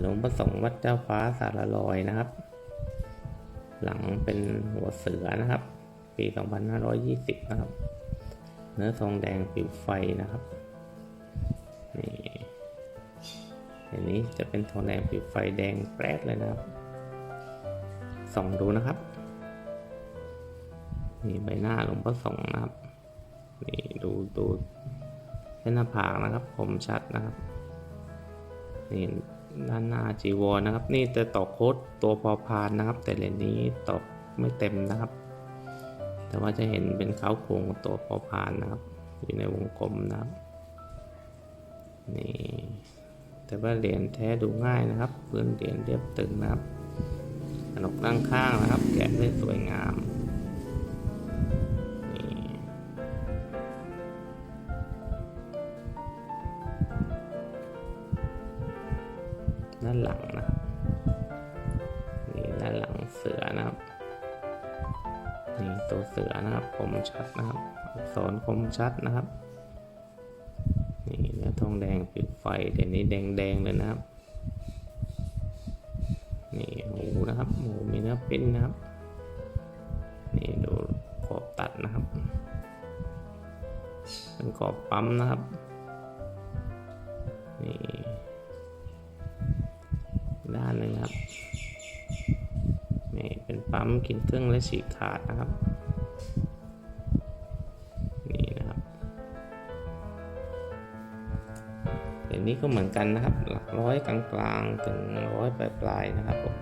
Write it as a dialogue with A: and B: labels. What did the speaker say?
A: หลวงประสงค์วัดเจ้าฟ้าสารลอยนะครับ หลังเป็นหัวเสือนะครับ ปี 2520 นะครับ เนื้อทองแดงผิวไฟนะครับนี่อันนี้จะเป็นทองแดงผิวไฟแดงแปรดเลยนะครับส่องดูนะครับนี่ใบหน้าหลวงพ่อสงฆ์นะครับนี่ดูดูเส้นหน้าผากนะครับ ผมชัดนะครับนี่ ด้านหน้าจีวรนะครับ นี่จะตอกโค้ดตัวพอพานนะครับ แต่เหรียญนี้ตอกไม่เต็มนะครับ แต่ว่าจะเห็นเป็นเขาโครงตัวพอพานนะครับ อยู่ในวงกลมนะครับนี่แต่ว่าเหรียญแท้ดูง่ายนะครับ พื้นเหรียญเรียบตึงนะครับขนกด้านข้างนะครับ แกะได้สวยงาม ด้านหลังนะครับนี่ด้านหลังเสือนะครับนี่ตัวเสือนะครับคมชัดนะครับอักษรคมชัดนะครับนี่เนื้อทองแดงปิดไฟเดี๋ยวนี้แดงแดงๆเลยนะครับนี่หูนะครับหูมีเนื้อปิ้นนะครับนี่ดูขอบตัดนะครับเป็นขอบปั๊มนะครับานหนึงครับนี่เป็นปั๊มกินเครื่องและฉีกขาดนะครับนี่นะครับเดี๋ยวนี้ก็เหมือนกันนะครับ หลักร้อยกลางๆถึงร้อยปลายๆนะครับผม